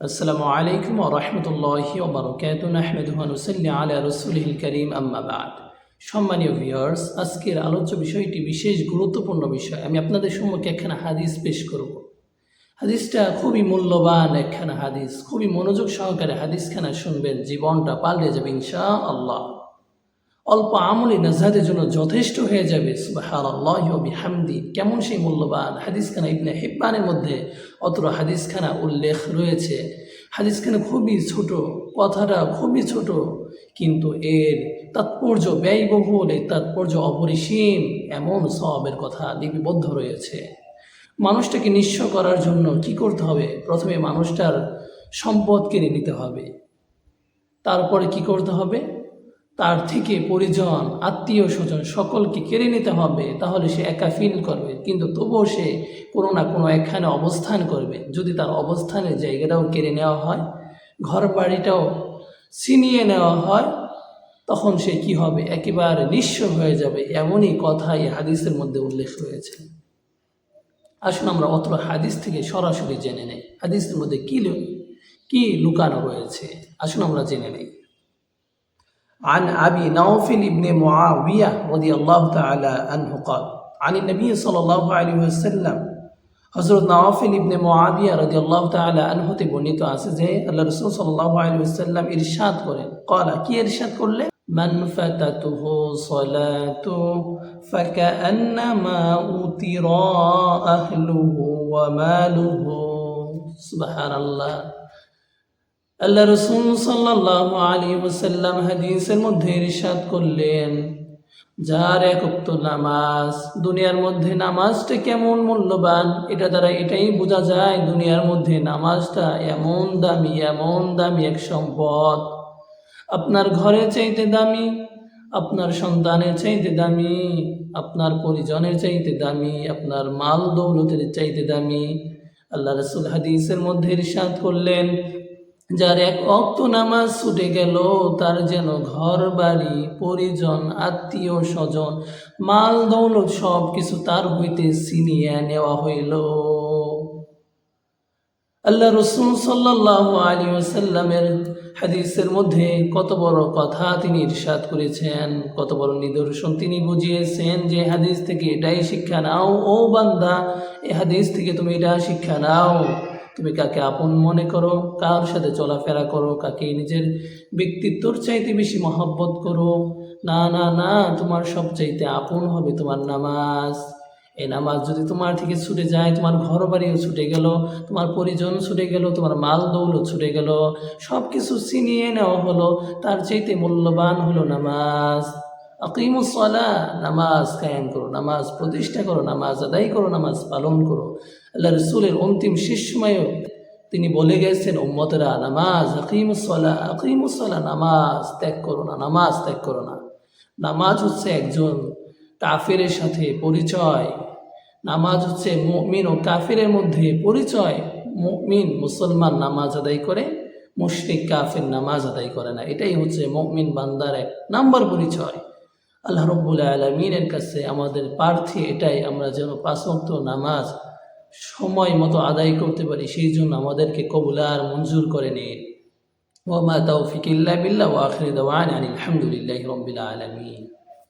আসসালামু আলাইকুম ওরহমতুল্লাহি ওবরকাত নাহমেদুহানুসল্লি আলা রসুলহিল করিম, আম্মা বাদ। সম্মানীয় ভিউয়ার্স, আজকের আলোচ্য বিষয়টি বিশেষ গুরুত্বপূর্ণ বিষয়। আমি আপনাদের সম্মুখে একখানা হাদিস পেশ করব। হাদিসটা খুবই মূল্যবান একখানা হাদিস। খুবই মনোযোগ সহকারে হাদিসখানা শুনবেন, জীবনটা পাল্টে যাবে ইনশা আল্লাহ অল্প আমলি নাজাদের জন্য যথেষ্ট হয়ে যাবে হামদি কেমন সেই মূল্যবান হাদিসখানা ইবনে হিব্বানের মধ্যে অতর হাদিসখানা উল্লেখ রয়েছে। হাদিসখানা খুবই ছোট, কথাটা খুবই ছোট, কিন্তু এর তাৎপর্য ব্যয়বহুল এই তাৎপর্য অপরিসীম, এমন সবের কথা লিপিবদ্ধ রয়েছে। মানুষটাকে নিঃস্ব করার জন্য কি করতে হবে? প্রথমে মানুষটার সম্পদ কিনে নিতে হবে। তারপরে কি করতে হবে? তার থেকে পরিজন, আত্মীয় স্বজন সকলকে কেড়ে নিতে হবে, তাহলে সে একা ফিল করবে। কিন্তু তবুও সে কোনো না কোনো একখানে অবস্থান করবে। যদি তার অবস্থানের জায়গাটাও কেড়ে নেওয়া হয় ঘর বাড়িটাও ছিনিয়ে নেওয়া হয়, তখন সে কি হবে? একেবারে নিঃস্ব হয়ে যাবে। এমনই কথা এই হাদিসের মধ্যে উল্লেখ রয়েছে। আসুন আমরা অত হাদিস থেকে সরাসরি জেনে নেই। হাদিসের মধ্যে কি কি লুকানো রয়েছে? আসুন আমরা জেনে নেই। عن أبي نوفل بن معاوية رضي الله تعالى عنه قال عن النبي صلى الله عليه وسلم হজরত নওয়াফিল ইবনে মুআবিয়া রাদিয়াল্লাহু তাআলা আনহুতে বর্ণিত আছে যে আল্লাহ রাসূল সাল্লাল্লাহু আলাইহি ওয়াসাল্লাম ইরশাদ করেন قال কি ইরশাদ করলেন মান ফাতাতুহু সালাতু ফাকান্নামা উতিরা আহলুহু ওয়া মালুহু সুবহানাল্লাহ আল্লাহ রসুল সাল্লাহ আলী ওসাল্লাম হাদিসের মধ্যে ইরশাদ করলেন, যার একক্ত নামাজ, দুনিয়ার মধ্যে নামাজটা কেমন মূল্যবান? এটা দ্বারা এটাই বোঝা যায় দুনিয়ার মধ্যে নামাজটা এমন দামি এমন দামি এক সম্পদ। আপনার ঘরে চাইতে দামি, আপনার সন্তানের চাইতে দামি, আপনার পরিজনের চাইতে দামি, আপনার মাল দৌলতের চাইতে দামি। আল্লাহ রসুল হাদিসের মধ্যে ইরশাদ করলেন যার এক অক্ত নামাজ ছুটে গেল, তার যেন ঘর, বাড়ি, পরিজন, আত্মীয়, স্বজন, মাল, দৌলত সব কিছু তার হইতে ছিনিয়ে নেওয়া হইল। আল্লাহ রসুল সাল্লাহ আলী ওসাল্লামের হাদিসের মধ্যে কত বড় কথা তিনি ইরশাদ করেছেন, কত বড় নিদর্শন তিনি বুঝিয়েছেন যে হাদিস থেকে এটাই শিক্ষা নাও, ও বান্দা এই হাদিস থেকে তুমি এটা শিক্ষা নাও। তুমি কাকে আপন মনে করো, কার সাথে চলাফেরা করো, কাকে নিজের ব্যক্তিত্বর চাইতে বেশি মহব্বত করো? না না না, তোমার সব চাইতে আপন হবে তোমার নামাজ। এই নামাজ যদি তোমার থেকে ছুটে যায়, তোমার ঘর বাড়িও ছুটে গেল, তোমার পরিজন ছুটে গেল, তোমার মাল দৌলত ছুটে গেল সব কিছু ছিনিয়ে নেওয়া হলো, তার চাইতে মূল্যবান হলো নামাজ। আকিমুসলা নামাজ কায়েম করো, নামাজ প্রতিষ্ঠা করো, নামাজ আদায় করো, নামাজ পালন করো। আল্লাহ রসুলের অন্তিম শেষ সময়েও তিনি বলে গেছেন, উম্মতেরা, নামাজ আকিমুসলা আকিমুসলা নামাজ ত্যাগ করো না, নামাজ ত্যাগ করো না। নামাজ হচ্ছে একজন কাফেরের সাথে পরিচয়। নামাজ হচ্ছে মুমিন ও কাফেরের মধ্যে পরিচয়। মুমিন মুসলমান নামাজ আদায় করে, মুশরিক কাফের নামাজ আদায় করে না। এটাই হচ্ছে মুমিন বান্দার এক নাম্বার পরিচয়। আল্লাহ রব্বুল আলমিনের কাছে আমাদের প্রার্থী এটাই, আমরা যেন পাঁচমক্ত নামাজ সময় মতো আদায় করতে পারি, সেই জন্য আমাদেরকে কবুলার মঞ্জুর করে নিন ও তৌফিক ইল্লা ফিকিল্লা বিল্লা ও দাওয়ানা আনিল হামদুলিল্লাহি রাব্বিল আলামিন।